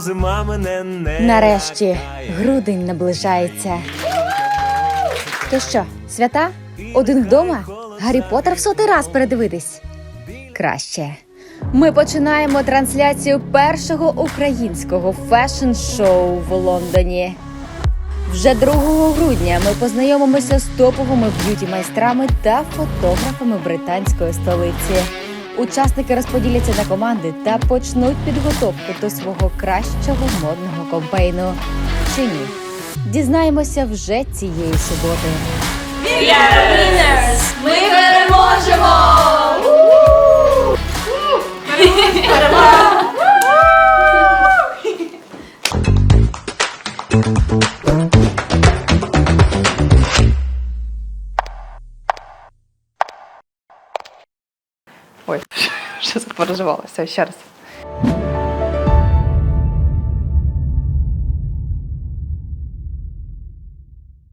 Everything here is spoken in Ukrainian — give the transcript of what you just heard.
зима мене не Нарешті грудень наближається. То що, свята? Один вдома? Гаррі Поттер в сотий раз передивитись. Краще. Ми починаємо трансляцію першого українського фешн-шоу в Лондоні. Вже 2 грудня ми познайомимося з топовими б'юті-майстрами та фотографами британської столиці. Учасники розподіляться на команди та почнуть підготовку до свого кращого модного кампейну. Чи ні? Дізнаємося вже цієї суботи. Ми переможемо! Ой, що запереживалася ще раз.